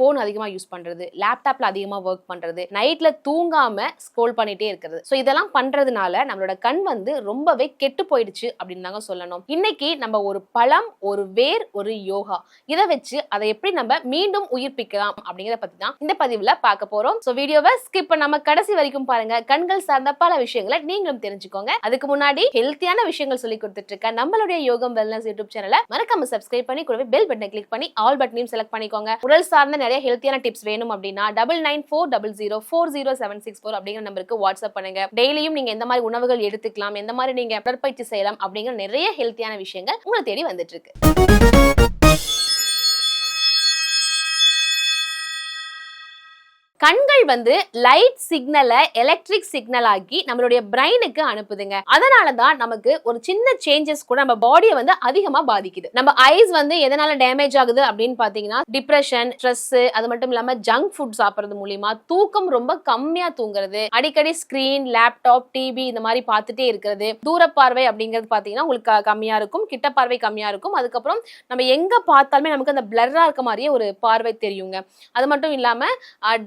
Phone அதிகமாக use பண்ணுறது லேப்டாப்பில் அதிகமாக ஒர்க் பண்ணுறது நைட்டில் தூங்காமல் ஸ்க்ரோல் பண்ணிகிட்டே இருக்கிறது. ஸோ இதெல்லாம் பண்ணுறதுனால நம்மளோட கண் வந்து ரொம்பவே கெட்டு போயிடுச்சு அப்படின்னு தாங்க சொல்லணும். இன்னைக்கு நம்ம ஒரு பழம் ஒரு வேர் ஒரு யோகா இதை வச்சு அதை எப்படி நம்ம மீண்டும் உயிர்ப்பிக்கலாம் அப்படிங்கிறத பற்றி தான் இந்த பதிவில் பார்க்க போகிறோம் ஸோ வீடியோவை ஸ்கிப் பண்ணாமல் கடைசி வரைக்கும் பாருங்க. கண்கள் சார்ந்த பல விஷயங்களை நீங்களும் தெரிஞ்சுக்கோங்க. அதுக்கு முன்னாடி ஹெல்த்தியான விஷயங்கள் சொல்லி கொடுத்துட்டு இருக்க நம்மளுடைய யோகம் வெல்னஸ் யூடியூப் சேனலை மறக்காம சப்ஸ்கிரைப் பண்ணி கூடவே பெல் பட்டனை கிளிக் பண்ணி ஆல் பட்டனையும் செலக்ட் பண்ணிக்கோங்க. உடல் சார்ந்த நிறைய ஹெல்த்தியான டிப்ஸ் வேணும் அப்படின்னா double nine four double zero four zero seven six four அப்படிங்கிற நம்பருக்கு வாட்ஸ்அப் பண்ணுங்க. டெய்லியும் நீங்க எந்த மாதிரி உணவுகள் எடுத்துக்கலாம் எந்த மாதிரி நீங்க உடற்பயிற்சி செய்யலாம் அப்படிங்கிற நிறைய ஹெல்த்தியான விஷயங்கள் உங்களை தேடி வந்துட்டு இருக்கு. வந்து லைட் சிக்னலை எலக்ட்ரிக் சிக்னல் ஆக்கி நம்மளுடைய பிரெயினுக்கு அனுப்புதுங்க. அதனால தான் நமக்கு ஒரு சின்ன சேஞ்சஸ் கூட நம்ம பாடியை வந்து அதிகமா பாதிக்குது. நம்ம ஐஸ் வந்து எதனால டேமேஜ் ஆகுது அப்படின்னு பாத்தீங்கன்னா டிப்ரெஷன் ஸ்ட்ரெஸ் அது மட்டும் இல்லாம ஜங்க் ஃபுட் சாப்பிடுறது மூலியமா தூக்கம் ரொம்ப கம்மியா தூங்குறது அடிக்கடி ஸ்கிரீன் லேப்டாப் டிவி இந்த மாதிரி பார்த்துட்டே இருக்கிறது தூர பார்வை அப்படிங்கிறது பாத்தீங்கன்னா உங்களுக்கு கம்மியாக கம்மியா இருக்கும் கிட்ட பார்வை கம்மியா இருக்கும். அதுக்கப்புறம் நம்ம எங்க பார்த்தாலுமே நமக்கு அந்த பிளர்ரா இருக்க மாதிரியே ஒரு பார்வை தெரியுங்க. அது மட்டும் இல்லாம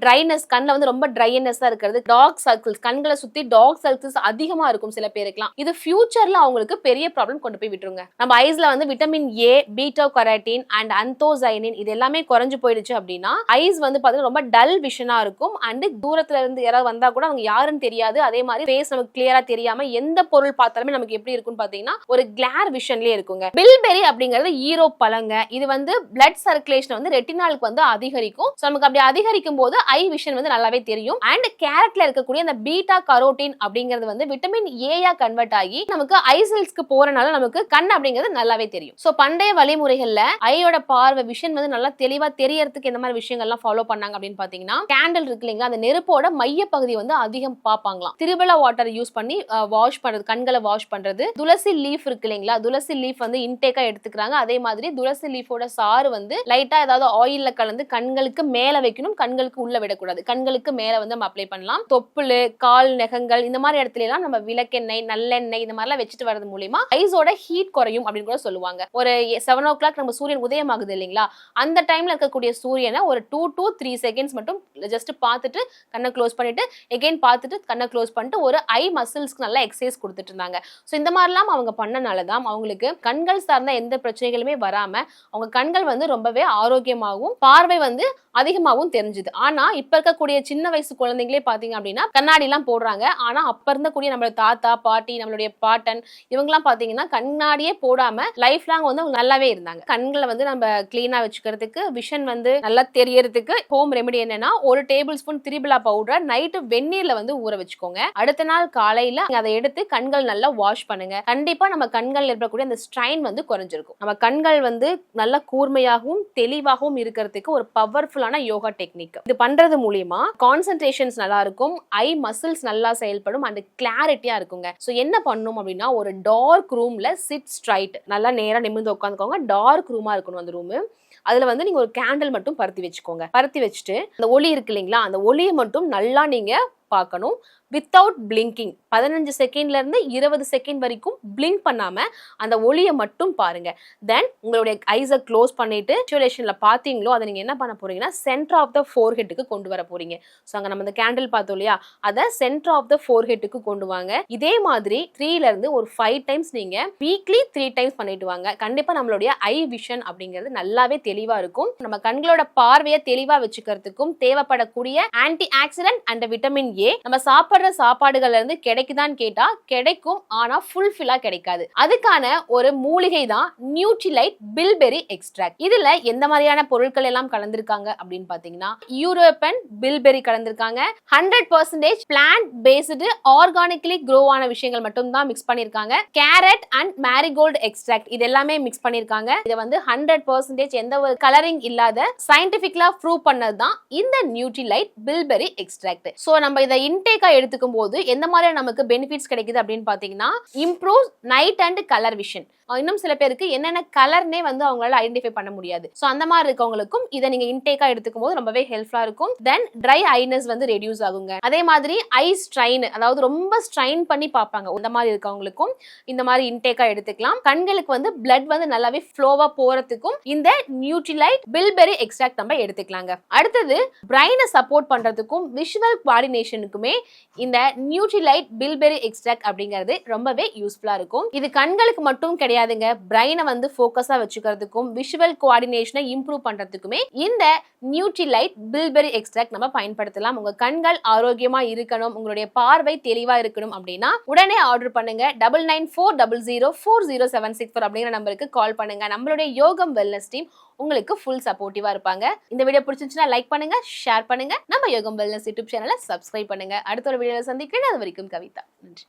ட்ரைனஸ் கண்ணில் வந்து ரொம்ப ட்ரைனஸ்ஸாக இருக்கிறது. டாக் சர்க்கிள்ஸ் கண்களை சுற்றி டாக் சர்க்கிள்ஸ் அதிகமாக இருக்கும் சில பேருக்குலாம் இது ஃபியூச்சரில் அவங்களுக்கு பெரிய ப்ராப்ளம் கொண்டு போய் விட்டுருங்க. நம்ம ஐஸ்ல வந்து vitamin A beta carotene and anthocyanin இது எல்லாமே குறைஞ்சு போயிடுச்சு அப்படின்னா ஐஸ் வந்து பார்த்தீங்கன்னா ரொம்ப டல் விஷனாக இருக்கும். அண்ட் தூரத்துல இருந்து யாராவது வந்தா கூட அவங்க யாருன்னு தெரியாது. அதே மாதிரி ஃபேஸ் நமக்கு கிளியரா தெரியாம எந்த பொருள் பார்த்தாலுமே நமக்கு எப்படி இருக்கும்னு பார்த்தீங்கன்னா ஒரு கிளார் விஷன்லயே இருக்குங்க. பில்பெரி அப்படிங்கிறது ஈரோ பழங்க. இது வந்து பிளட் சர்க்குலேஷன் வந்து ரெட்டினாலுக்கு வந்து அதிகரிக்கும். ஸோ நமக்கு அப்படி அதிகரிக்கும் போது ஐ விஷன் வந்து நல்லா நல்லாவே தெரியும். அண்ட் கேரட்ல இருக்கக்கூடிய அந்த பீட்டா கரோட்டின் அப்படிங்கிறது வந்து விட்டமின் ஏயா கன்வெர்ட் ஆகி நமக்கு ஐசல்ஸ்க்கு போறனால நமக்கு கண் அப்படிங்கிறது நல்லாவே தெரியும். ஸோ பண்டைய வழிமுறைகள்ல ஐயோட பார்வை விஷன் வந்து நல்லா தெளிவா தெரியறதுக்கு எந்த மாதிரி விஷயங்கள்லாம் ஃபாலோ பண்ணாங்க அப்படின்னு பாத்தீங்கன்னா கேண்டில் இருக்கு இல்லைங்களா அந்த நெருப்போட மைய பகுதி வந்து அதிகம் பார்ப்பாங்களாம். திருவிழா வாட்டர் யூஸ் பண்ணி வாஷ் பண்றது கண்களை வாஷ் பண்றது. துளசி லீஃப் இருக்கு இல்லைங்களா துளசி லீஃப் வந்து இன்டேக்கா எடுத்துக்கிறாங்க. அதே மாதிரி துளசி லீஃபோட சாறு வந்து லைட்டா ஏதாவது ஆயில்ல கலந்து கண்களுக்கு மேல வைக்கணும் கண்களுக்கு உள்ள விடக்கூடாது. கண் கண்களுக்கு மேல வந்து நம்ம அப்ளை பண்ணலாம். தொப்புளு கால் நகங்கள் இந்த மாதிரி இடத்துல எல்லாம் நம்ம விளக்கெண்ணெய் நல்லெண்ணெய் இந்த மாதிரிலாம் வச்சுட்டு வரது மூலியமா ஐஸோட ஹீட் குறையும் அப்படின்னு கூட சொல்லுவாங்க. ஒரு செவன் ஓ கிளாக் நம்ம சூரியன் உதயமாகுது இல்லைங்களா? அந்த டைம்ல இருக்கக்கூடிய சூரியனை ஒரு டூ டூ த்ரீ செகண்ட்ஸ் மட்டும் ஜஸ்ட் பார்த்துட்டு கண்ணை க்ளோஸ் பண்ணிட்டு எகைன் பார்த்துட்டு கண்ணை க்ளோஸ் பண்ணிட்டு ஒரு ஐ மசில்ஸ்க்கு நல்லா எக்ஸசைஸ் கொடுத்துட்டு இருந்தாங்க. ஸோ இந்த மாதிரிலாம் அவங்க பண்ணனால தான் அவங்களுக்கு கண்கள் சார்ந்த எந்த பிரச்சனைகளுமே வராம அவங்க கண்கள் வந்து ரொம்பவே ஆரோக்கியமாகவும் பார்வை வந்து அதிகமாகவும் தெரிஞ்சுது. ஆனா இப்ப இருக்கக்கூடிய சின்ன வயசு குழந்தைங்களே பாத்தீங்க அப்படின்னா கண்ணாடி எல்லாம் போடுறாங்க. ஆனா அப்ப இருந்தக்கூடிய நம்மளோட தாத்தா பாட்டி நம்மளுடைய பாட்டன் இவங்கெல்லாம் பாத்தீங்கன்னா கண்ணாடியே போடாம லைஃப் லாங் வந்து அவங்க நல்லாவே இருந்தாங்க. கண்களை வந்து நம்ம கிளீனா வச்சுக்கிறதுக்கு விஷன் வந்து நல்லா தெரியறதுக்கு ஹோம் ரெமெடி என்னன்னா ஒரு tablespoon triphala powder night வெந்நீர்ல வந்து ஊற வச்சுக்கோங்க. அடுத்த நாள் காலையில அதை எடுத்து கண்கள் நல்லா வாஷ் பண்ணுங்க. கண்டிப்பா நம்ம கண்கள் இருக்கக்கூடிய அந்த ஸ்ட்ரைன் வந்து குறைஞ்சிருக்கும். நம்ம கண்கள் வந்து நல்ல கூர்மையாகவும் தெளிவாகவும் இருக்கிறதுக்கு ஒரு பவர்ஃபுல்லான யோகா டெக்னிக் இது பண்றது மூலியமா கான்சென்ட்ரேஷன்ஸ் நல்லா இருக்கும் ஐ மசில்ஸ் நல்லா செயல்படும். அண்ட் கிளாரிட்டியா இருக்குங்க. ஸோ என்ன பண்ணும் அப்படின்னா ஒரு டார்க் ரூம்ல சிட் ஸ்ட்ரைட் நல்லா நேரா நிமிர்ந்து உட்காந்துக்கோங்க. டார்க் ரூமா இருக்கணும் அந்த ரூமு அதுல வந்து நீங்க ஒரு கேண்டில் மட்டும் பருத்தி வச்சுக்கோங்க. பருத்தி வச்சுட்டு அந்த ஒளி இருக்கு இல்லைங்களா? அந்த ஒளியை மட்டும் நல்லா நீங்க பார்க்கணும். வித்தவுட் பிளிங்கிங் பதினஞ்சு செகண்ட்ல இருந்து இருபது செகண்ட் வரைக்கும் பிளிங்க் பண்ணாம அந்த ஒளியை மட்டும் பாருங்க. தென் உங்களுடைய ஐஸை க்ளோஸ் பண்ணிட்டு விசுவலேஷன்ல பார்த்தீங்களோ அதை நீங்க என்ன பண்ண போறீங்கன்னா சென்டர் ஆஃப் த ஃபோர் ஹெட்டுக்கு கொண்டு வர போறீங்க. ஸோ அங்கே நம்ம இந்த கேண்டில் பார்த்தோம் இல்லையா? அதை சென்டர் ஆஃப் த ஃபோர் ஹெட்டுக்கு கொண்டு வாங்க. இதே மாதிரி த்ரீல இருந்து ஒரு ஃபைவ் டைம்ஸ் நீங்க வீக்லி த்ரீ டைம்ஸ் பண்ணிட்டு வாங்க. கண்டிப்பா நம்மளுடைய ஐ விஷன் அப்படிங்கிறது நல்லாவே தெளிவா இருக்கும். நம்ம கண்களோட பார்வையை தெளிவா வச்சுக்கிறதுக்கும் தேவைப்படக்கூடிய antioxidant and vitamin A நம்ம சாப்பாடு சாப்பாடுகள்ல இருந்து கிடைக்குதான்னு கேட்டா கிடைக்கும். ஆனா ஃபுல்ஃபில்லா கிடைக்காது. அதுக்கான ஒரு மூலிகை தான் நியூட்ரிலைட் பில்பெரி எக்ஸ்ட்ராக்ட் இதுல எந்த மாதிரியான பொருட்கள் எல்லாம் கலந்திருக்காங்க அப்படின்னு பாத்தீங்கன்னா European bilberry கலந்திருக்காங்க. Hundred percentage plant based organically grow ஆன விஷயங்கள் மட்டும் தான் மிக்ஸ் பண்ணிருக்காங்க. கேரட் அண்ட் மேரிகோல்டு எக்ஸ்ட்ராக்ட் இது எல்லாமே மிக்ஸ் பண்ணிருக்காங்க. இதை வந்து ஹண்ட்ரட் பர்சன்டேஜ் எந்த ஒரு கலரிங் இல்லாத சயின்டிபிக்லா ப்ரூவ் பண்ணது தான் இந்த நியூட்ரிலைட் பில்பெரி எக்ஸ்ட்ராக்ட் ஸோ நம்ம இதை இன்டேக்கா எடுத்து எடுத்துக்கும் போது எந்த மாதிரியான நமக்கு பெனிஃபிட்ஸ் கிடைக்குது அப்படின்னு பார்த்தீங்கன்னா improve night and colour vision இன்னும் சில பேருக்கு என்னென்ன கலர்னே வந்து அவங்களால ஐடென்டிஃபை பண்ண முடியாது. ஸோ அந்த மாதிரி இருக்கவங்களுக்கும் இதை நீங்க இன்டேக்கா எடுத்துக்கும் போது ரொம்பவே ஹெல்ப்ஃபுல்லா இருக்கும். தென் ட்ரை ஐனஸ் வந்து ரெடியூஸ் ஆகுங்க. அதே மாதிரி ஐ ஸ்ட்ரைன் அதாவது ரொம்ப ஸ்ட்ரைன் பண்ணி பார்ப்பாங்க. இந்த மாதிரி இருக்கவங்களுக்கும் இந்த மாதிரி இன்டேக்கா எடுத்துக்கலாம். கண்களுக்கு வந்து பிளட் வந்து நல்லாவே ஃப்ளோவா போறதுக்கும் இந்த நியூட்ரிலைட் பில்பெரி எக்ஸ்ட்ராக்ட் நம்ம எடுத்துக்கலாங்க. அடுத்தது பிரைனை சப்போர்ட் பண்றதுக்கும் விஷுவல் குவாடினேஷனுக்குமே இந்த நியூட்ரிலைட் பில்பெரி எக்ஸ்ட்ராக்ட் அப்படிங்கிறது ரொம்பவே யூஸ்ஃபுல்லா இருக்கும். இது கண்களுக்கு மட்டும் கிடையாதுங்க. பிரைனை வந்து ஃபோக்கஸா வச்சுக்கிறதுக்கும் விஷுவல் கோஆர்டினேஷனை இம்ப்ரூவ் பண்றதுக்குமே இந்த நியூட்ரிலைட் பில்பெரி எக்ஸ்ட்ராக்ட் நம்ம பயன்படுத்தலாம். உங்க கண்கள் ஆரோக்கியமா இருக்கணும் உங்களுடைய பார்வை தெளிவா இருக்கணும் அப்படின்னா உடனே ஆர்டர் பண்ணுங்க. Double nine four double zero four zero seven six four அப்படிங்கிற நம்பருக்கு கால் பண்ணுங்க. நம்மளுடைய யோகம் வெல்னஸ் டீம் உங்களுக்கு ஃபுல் சப்போர்ட்டிவா இருப்பாங்க. இந்த வீடியோ பிடிச்சிருந்துச்சுன்னா லைக் பண்ணுங்க ஷேர் பண்ணுங்க. நம்ம யோகம் வெல்னஸ் யூடியூப் சேனலை சப்ஸ்கிரைப் பண்ணுங்க. அடுத்த ஒரு வீடியோவில் சந்திக்கிறேன் அது வரைக்கும் கவிதா. நன்றி.